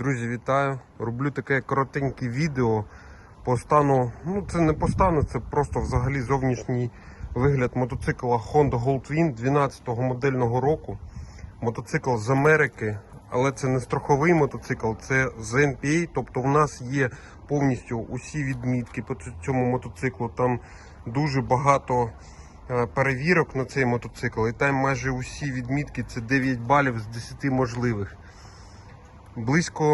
Друзі, вітаю! Роблю таке коротеньке відео по стану. Ну, це не по стану, це просто взагалі зовнішній вигляд мотоцикла Honda Goldwing 12-го модельного року. Мотоцикл з Америки, але це не страховий мотоцикл, це з NPA. Тобто в нас є повністю усі відмітки по цьому мотоциклу. Там дуже багато е, перевірок на цей мотоцикл, і там майже усі відмітки це 9 балів з 10 можливих. Близько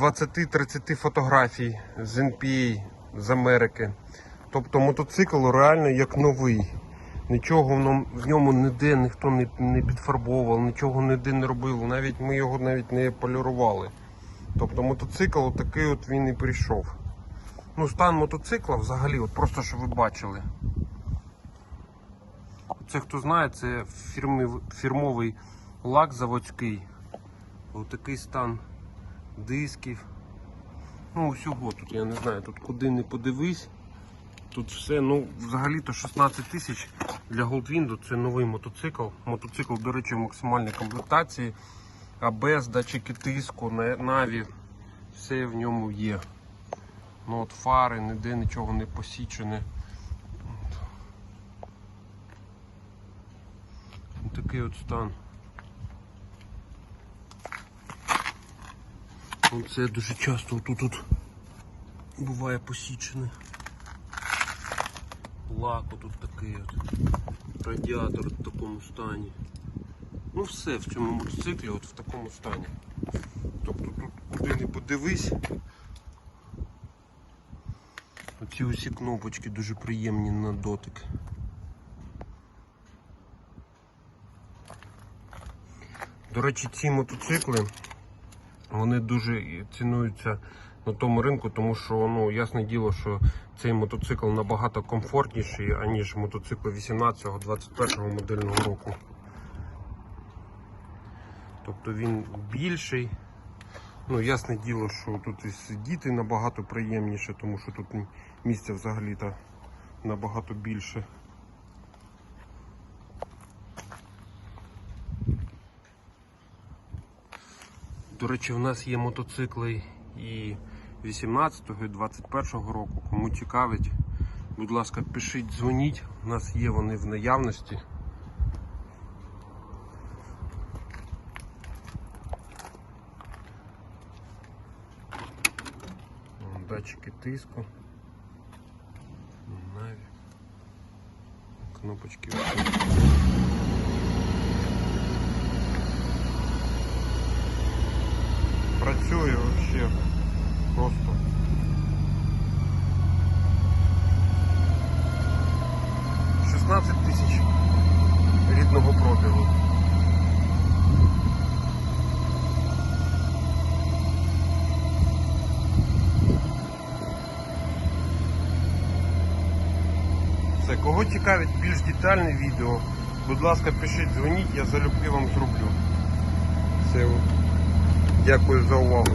20-30 фотографій з NPA з Америки. Тобто мотоцикл реально як новий. Нічого в ньому- ніде ніхто не, не підфарбовував, нічого ніде не робив. Навіть ми його навіть не полірували. Тобто мотоцикл такий от він і прийшов. Ну, стан мотоцикла взагалі, от просто що ви бачили. Це хто знає, це фірмовий лак заводський. Отакий стан дисків. Ну, усього тут, я не знаю, тут куди не подивись. Тут все, ну, взагалі-то 16 тисяч для Goldwind це новий мотоцикл. Мотоцикл, до речі, в максимальній комплектації. АБС, датчики тиску, на- наві, все в ньому є. Ну от фари, ніде нічого не посічене. Такий от стан. Це дуже часто тут, буває посічене. Лак тут такий от. Радіатор в такому стані. Ну все в цьому мотоциклі от в такому стані. Тобто тут куди не подивись. Оці усі кнопочки дуже приємні на дотик. До речі, ці мотоцикли вони дуже цінуються на тому ринку, тому що ну ясне діло, що цей мотоцикл набагато комфортніший, аніж мотоцикл 18-21 модельного року. Тобто він більший. Ну, ясне діло, що тут і сидіти набагато приємніше, тому що тут місця взагалі-то набагато більше. До речі, в нас є мотоцикли і 18-го, і 21-го року. Кому цікавить, будь ласка, пишіть, дзвоніть. У нас є вони в наявності. Датчики тиску. Наві. Кнопочки. Працює вообще просто. Шістнадцять тисяч рідного пробігу. Все, кого цікавить більш детальне відео, будь ласка, пишіть, дзвоніть, я залюбки вам зроблю. Все. Дякую за увагу.